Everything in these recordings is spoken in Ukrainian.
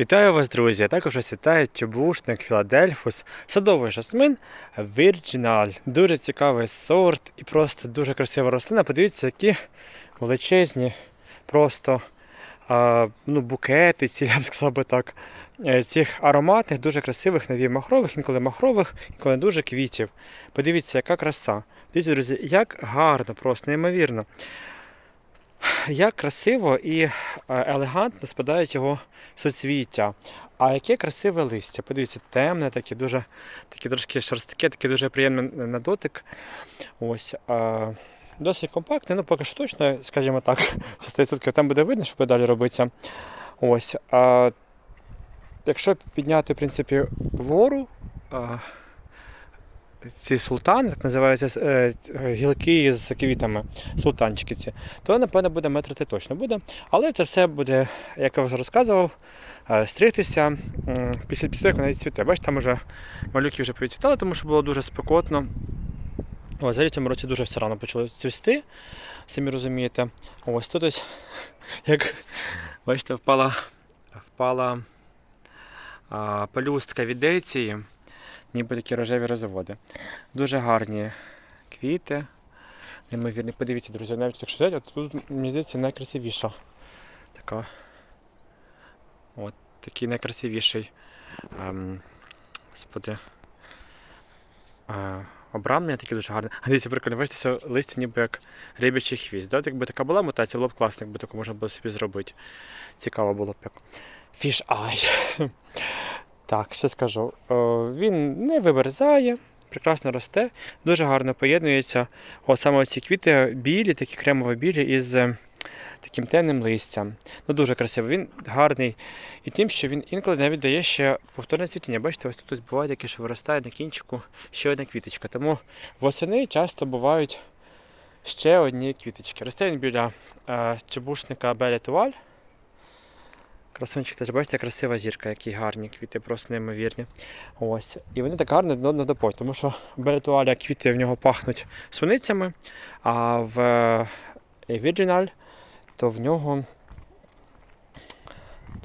Вітаю вас, друзі! Також вас вітає чебушник Філадельфус, садовий жасмин Virginal. Дуже цікавий сорт і просто дуже красива рослина. Подивіться, які величезні просто а, ну, букети, ці, я б сказав би так, е, цих ароматних, дуже красивих навімахрових, інколи махрових, інколи дуже квітів. Подивіться, яка краса. Дивіться, друзі, як гарно, просто неймовірно. Як красиво і е, елегантно спадають його соцвіття. А яке красиве листя. Подивіться, темне, таке дуже таке трошки шорстке, таке дуже приємне на дотик. Ось. Досить компактне, ну поки що точно, скажімо так, 100% там буде видно, що буде далі робиться. Ось. Якщо підняти, в принципі, вгору. Ці султани, так називаються е, гілки з квітами, султанчики ці, то напевно буде метрити точно буде. Але це все буде, як я вже розказував, е, стригтися після після як вона відцвіте. Бачите, там вже малюки вже повідцвітали, тому що було дуже спекотно. Взагалі в цьому році дуже все рано почали цвісти, самі розумієте. Ось тут ось, як бачите, впала, впала а, пелюстка від дейції ніби такі рожеві розводи. Дуже гарні квіти. Неймовірні. Подивіться, друзі, навіть якщо взяти, от тут, мені здається, найкрасивіша. Така. От такий найкрасивіший. Ем, господи. Е, обрамлення таке дуже гарне. А дивіться, прикольно, бачите, листя ніби як рибячий хвіст. Да? Якби така була мутація, було б класно, якби таку можна було собі зробити. Цікаво було б як. Fish eye. Так, що скажу. Він не вимерзає, прекрасно росте, дуже гарно поєднується. От саме ці квіти білі, такі кремово білі із е, таким темним листям. Ну Дуже красиво. Він гарний і тим, що він інколи навіть дає ще повторне цвітіння. Бачите, ось тут буває таке, що виростає на кінчику ще одна квіточка. Тому восени часто бувають ще одні квіточки. Росте він біля е, чебушника Белі Туаль. Красунчик теж бачите, красива зірка, які гарні квіти, просто неймовірні. Ось. І вони так гарно одне одно доповнюють, тому що Беретуаля квіти в нього пахнуть суницями, а в Virginal то в нього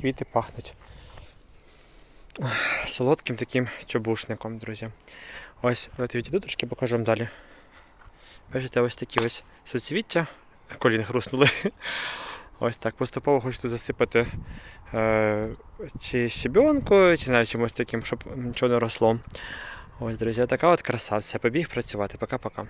квіти пахнуть солодким таким чобушником, друзі. Ось, давайте відійду трошки покажу вам далі. Бачите, ось такі ось соцвіття. Колін хрустнули. Ось так. Поступово хочу засипати е, чи щебенкою, чи навіть чимось таким, щоб нічого не росло. Ось, друзі, така от краса. Побіг працювати. Пока-пока.